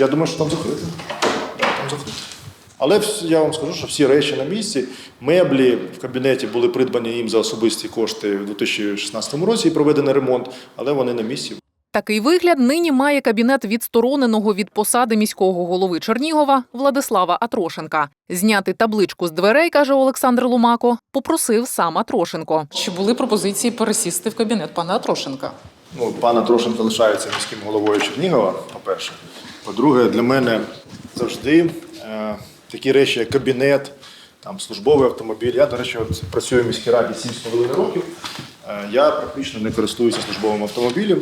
Я думаю, що там закрито. Там закрито. Але я вам скажу, що всі речі на місці, меблі в кабінеті були придбані їм за особисті кошти в 2016 році і проведений ремонт, але вони на місці. Такий вигляд нині має кабінет відстороненого від посади міського голови Чернігова Владислава Атрошенка. Зняти табличку з дверей, каже Олександр Лумако, попросив сам Атрошенко. Чи були пропозиції пересісти в кабінет пана Трошенка? Ну, пана Трошенко лишається міським головою Чернігова, по-перше. По-друге, для мене завжди е, такі речі, як кабінет, там, службовий автомобіль. Я, до речі, от працюю в міській раді 7,5 років. Е, я практично не користуюся службовим автомобілем.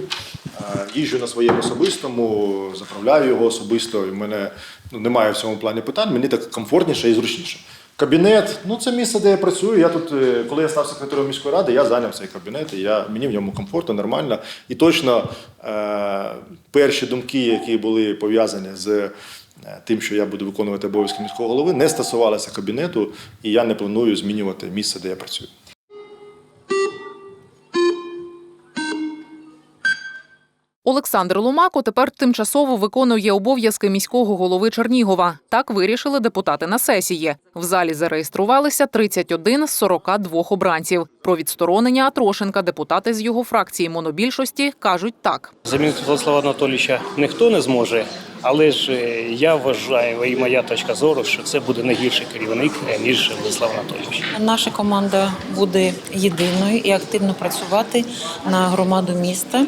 Е, їжджу на своєму особистому, заправляю його особисто, і в мене ну, немає в цьому плані питань. Мені так комфортніше і зручніше. Кабінет, ну це місце, де я працюю. Я тут, е, коли я став секретарем міської ради, я зайняв цей кабінет, і я, мені в ньому комфортно, нормально. І точно е, перші думки, які були пов'язані з е, тим, що я буду виконувати обов'язки міського голови, не стосувалися кабінету, і я не планую змінювати місце, де я працюю. Олександр Лумако тепер тимчасово виконує обов'язки міського голови Чернігова. Так вирішили депутати на сесії. В залі зареєструвалися 31 з 42 обранців. Про відсторонення Атрошенка депутати з його фракції монобільшості кажуть так. Замінити Владислава Анатолійовича ніхто не зможе, але ж е, я вважаю, і моя точка зору, що це буде не гірший керівник, е, ніж Владислав Анатолійович. Наша команда буде єдиною і активно працювати на громаду міста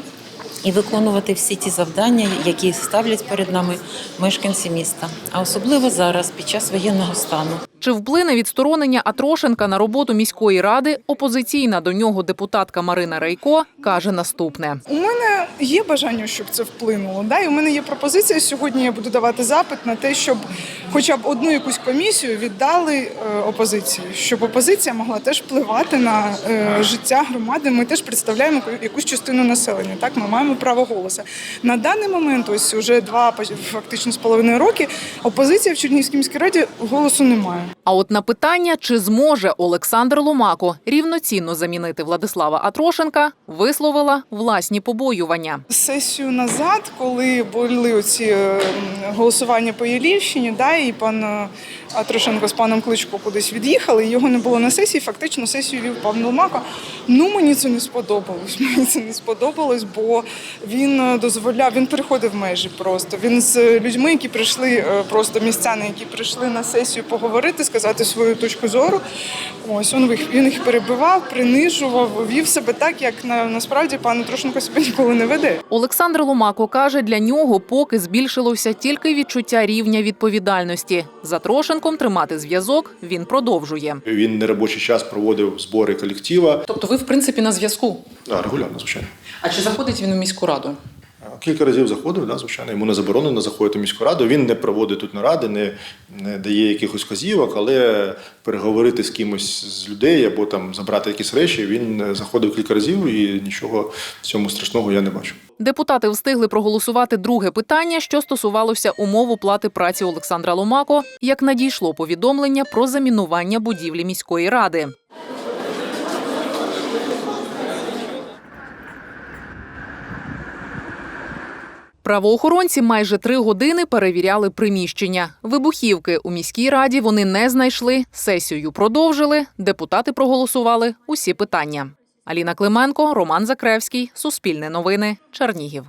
і виконувати всі ті завдання, які ставлять перед нами мешканці міста, а особливо зараз, під час воєнного стану. Чи вплине відсторонення Атрошенка на роботу міської ради? Опозиційна до нього депутатка Марина Рейко каже наступне. У мене є бажання, щоб це вплинуло. Да? І у мене є пропозиція. Сьогодні я буду давати запит на те, щоб хоча б одну якусь комісію віддали е, опозиції, щоб опозиція могла теж впливати на е, життя громади. Ми теж представляємо якусь частину населення. Так, ми маємо право голосу. На даний момент, ось уже два фактично з половиною роки, опозиція в Чернігівській міській раді голосу немає. А от на питання, чи зможе Олександр Ломако рівноцінно замінити Владислава Атрошенка, висловила власні побоювання. Сесію назад, коли були оці е, голосування по Єлівщині, да, і пан е, Трошенко з паном Кличко кудись від'їхали, його не було на сесії. Фактично сесію вів пан Ломако. Ну мені це не сподобалось. Мені це не сподобалось, бо він е, дозволяв, він переходив межі просто. Він з людьми, які прийшли, просто містяни, які прийшли на сесію поговорити, сказати свою точку зору. Ось він їх він їх перебивав, принижував, вів себе так, як на, насправді пан Трошенко себе ніколи не веде. Олександр Ломако каже, для нього поки збільшилося тільки відчуття рівня відповідальності. За Трошенком тримати зв'язок він продовжує. Він неробочий час проводив збори колектива. Тобто ви, в принципі, на зв'язку. Да, регулярно, звичайно. А чи заходить він у міську раду? Кілька разів заходив, да, звичайно, йому не заборонено заходити в міську раду. Він не проводить тут наради, не, не дає якихось вказівок, але переговорити з кимось з людей або там забрати якісь речі. Він е, заходив кілька разів і нічого в цьому страшного я не бачу. Депутати встигли проголосувати друге питання, що стосувалося умов оплати праці Олександра Ломако, як надійшло повідомлення про замінування будівлі міської ради. Правоохоронці майже три години перевіряли приміщення. Вибухівки у міській раді вони не знайшли. Сесію продовжили. Депутати проголосували усі питання. Аліна Клименко, Роман Закревський, Суспільне новини, Чернігів.